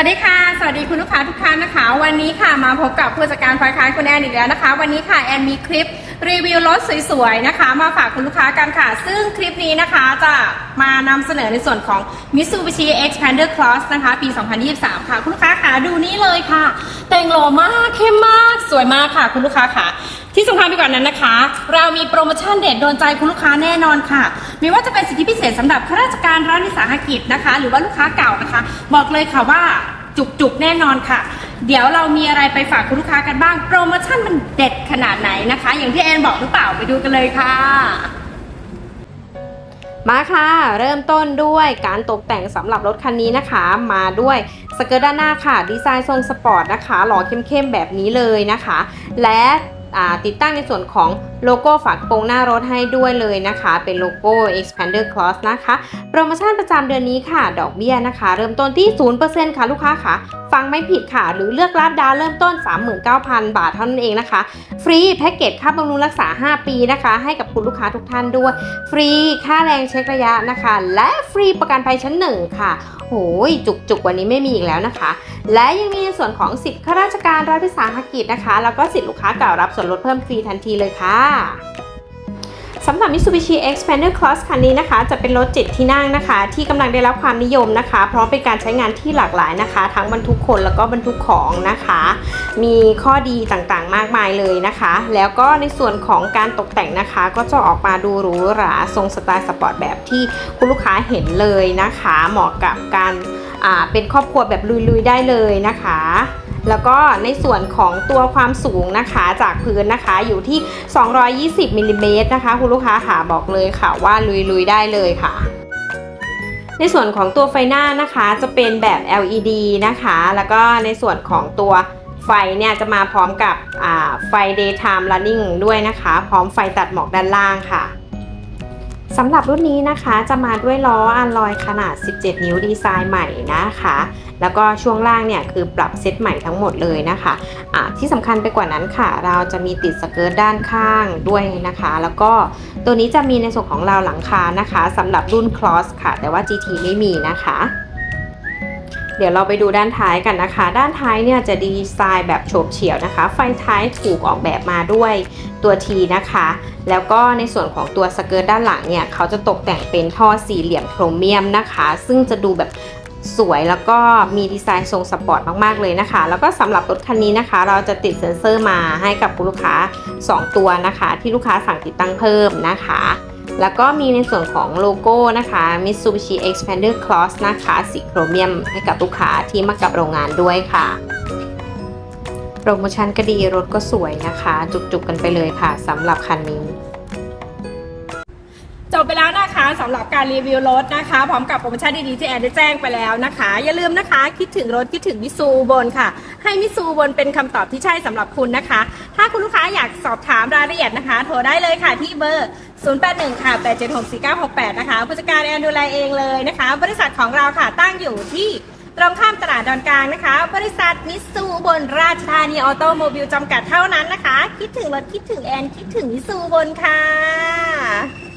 วัสดีค่ะ สวัสดีคุณลูกค้าทุกท่านนะคะ วันนี้ค่ะมาพบกับผู้จัดการฝ่ายขายคุณแอนอีกแล้วนะคะ วันนี้ค่ะแอนมีคลิปรีวิวรถสวยๆนะคะ มาฝากคุณลูกค้ากันค่ะ ซึ่งคลิปนี้นะคะจะมานำเสนอในส่วนของ Mitsubishi Xpander Cross นะคะ ปี 2023 ค่ะ คุณลูกค้าค่ะดูนี่เลยค่ะ แต่งหล่อมากเข้มมากสวยมากค่ะ คุณลูกค้าค่ะ ที่สำคัญไปกว่านั้นนะคะ เรามีโปรโมชั่นเด็ดโดนใจคุณลูกค้าแน่นอนค่ะ ไม่ว่าจะเป็นสิทธิพิเศษสำหรับข้าราชการรัฐวิสาหกิจนะคะ หรือว่าลูกค้าเก่านะคะ บอกเลยค่ะว่าจุกๆแน่นอนค่ะ เดี๋ยวเรามีอะไรไปฝากคุณลูกค้ากันบ้าง โปรโมชั่นมันเด็ดขนาดไหนนะคะ อย่างที่แอนบอกหรือเปล่าไปดูกันเลยค่ะ มาค่ะ เริ่มต้นด้วยการตกแต่งสำหรับรถคันนี้นะคะ มาด้วยสเกิร์ตด้านหน้าค่ะ ดีไซน์ทรงสปอร์ตนะคะ หล่อเข้มๆแบบนี้เลยนะคะ และ ติดตั้งในส่วนของโลโก้ฝากระโปรงหน้ารถให้ด้วยเลยนะคะ เป็นโลโก้ Expander Cross นะคะ โปรโมชั่นประจำเดือนนี้ค่ะ ดอกเบี้ยนะคะ เริ่มต้นที่ 0%ค่ะลูกค้าค่ะ ฟังไม่ผิดค่ะ หรือเลือกร้านดาวเริ่มต้น 39,000 บาทเท่านั้นเองนะคะ ฟรีแพ็กเกจค่าบำรุงรักษา 5 ปีนะคะ ให้กับคุณลูกค้าทุกท่านด้วย ฟรีค่าแรงเช็คระยะนะคะ และฟรีประกันภัยชั้นหนึ่งค่ะ โหยจุกจุกๆวันนี้ไม่มีอีกแล้วนะคะ และยังมีในส่วนของสิทธิ์ข้าราชการรัฐวิสาหกิจนะคะ แล้วก็สิทธิ์ลูกค้าเก่ารับส่วนลดเพิ่มฟรีทันทีเลยค่ะ สำหรับ Mitsubishi Xpander Cross คันนี้นะคะ จะเป็นรถ 7 ที่นั่งนะคะ ที่กำลังได้รับความนิยมนะคะ เพราะเป็นการใช้งานที่หลากหลายนะคะ ทั้งบรรทุกคนแล้วก็บรรทุกของนะคะ มีข้อดีต่างๆ มากมายเลยนะคะ แล้วก็ในส่วนของการตกแต่งนะคะ ก็จะออกมาดูหรูหราทรงสไตล์สปอร์ตแบบที่คุณลูกค้าเห็นเลยนะคะ เหมาะกับการเป็นครอบครัวแบบลุยๆได้เลยนะคะ แล้วก็ในส่วนของตัวความสูงนะคะจากพื้นนะคะอยู่ที่ 220มิลลิเมตรนะคะ คุณลูกค้าค่ะบอกเลยค่ะว่าลุยๆได้เลยค่ะในส่วนของตัวไฟหน้านะคะจะเป็นแบบ LED นะคะ แล้วก็ในส่วนของตัวไฟเนี่ยจะมาพร้อมกับไฟ daytime running ด้วยนะคะ พร้อมไฟตัดหมอกด้านล่างค่ะ สำหรับรุ่นนี้นะคะจะมาด้วยล้ออัลลอยขนาด 17 นิ้วดีไซน์ใหม่นะคะ แล้วก็ช่วงล่างเนี่ยคือปรับเซตใหม่ทั้งหมดเลยนะคะะที่สำคัญไปกว่านั้นค่ะ เราจะมีติดสเกิร์ตด้านข้างด้วยนะคะ แล้วก็ตัวนี้จะมีในส่วนของราวหลังคานะคะสำหรับรุ่น Cross ค่ะ แต่ว่า GT ไม่มีนะคะ เดี๋ยวเราไปดูด้านท้ายกันนะคะ ด้านท้ายเนี่ยจะดีไซน์แบบโฉบเฉี่ยวนะคะ ไฟท้ายถูกออกแบบมาด้วยตัว T นะคะ แล้วก็ในส่วนของตัวสเกิร์ตด้านหลังเนี่ยเขาจะตกแต่งเป็นท่อสี่เหลี่ยมโครเมียมนะคะ ซึ่งจะดูแบบสวยแล้วก็มีดีไซน์ทรงสปอร์ตมาก ๆ เลยนะคะ แล้วก็สำหรับรถคันนี้นะคะ เราจะติดเซ็นเซอร์มาให้กับลูกค้า 2 ตัวนะคะ ที่ลูกค้าสั่งติดตั้งเพิ่มนะคะ แล้วก็มีในส่วนของโลโก้นะคะ Mitsubishi Expander Cross นะคะ สีโครเมียมให้กับลูกค้าที่มากับโรงงานด้วยค่ะ โปรโมชั่นก็ดีรถก็สวยนะคะ จุกๆกันไปเลยค่ะสำหรับคันนี้จบไปแล้วนะคะสำหรับการรีวิวรถนะคะ พร้อมกับโปรโมชั่นดีๆที่แอนได้แจ้งไปแล้วนะคะ อย่าลืมนะคะ คิดถึงรถคิดถึงมิซูบนค่ะ ให้มิซูบนเป็นคำตอบที่ใช่สำหรับคุณนะคะ ถ้าคุณลูกค้าอยากสอบถามรายละเอียดนะคะ โทรได้เลยค่ะที่เบอร์ 081 ค่ะ 8764968 นะคะ ผู้จัดการแอนดูแลเองเลยนะคะ บริษัทของเราค่ะตั้งอยู่ที่ตรงข้ามตลาดดอนกลางนะคะ บริษัทมิซูบนราชธานีออโตโมบิลจำกัดเท่านั้นนะคะ คิดถึงรถคิดถึงแอน คิดถึงมิซูบนค่ะ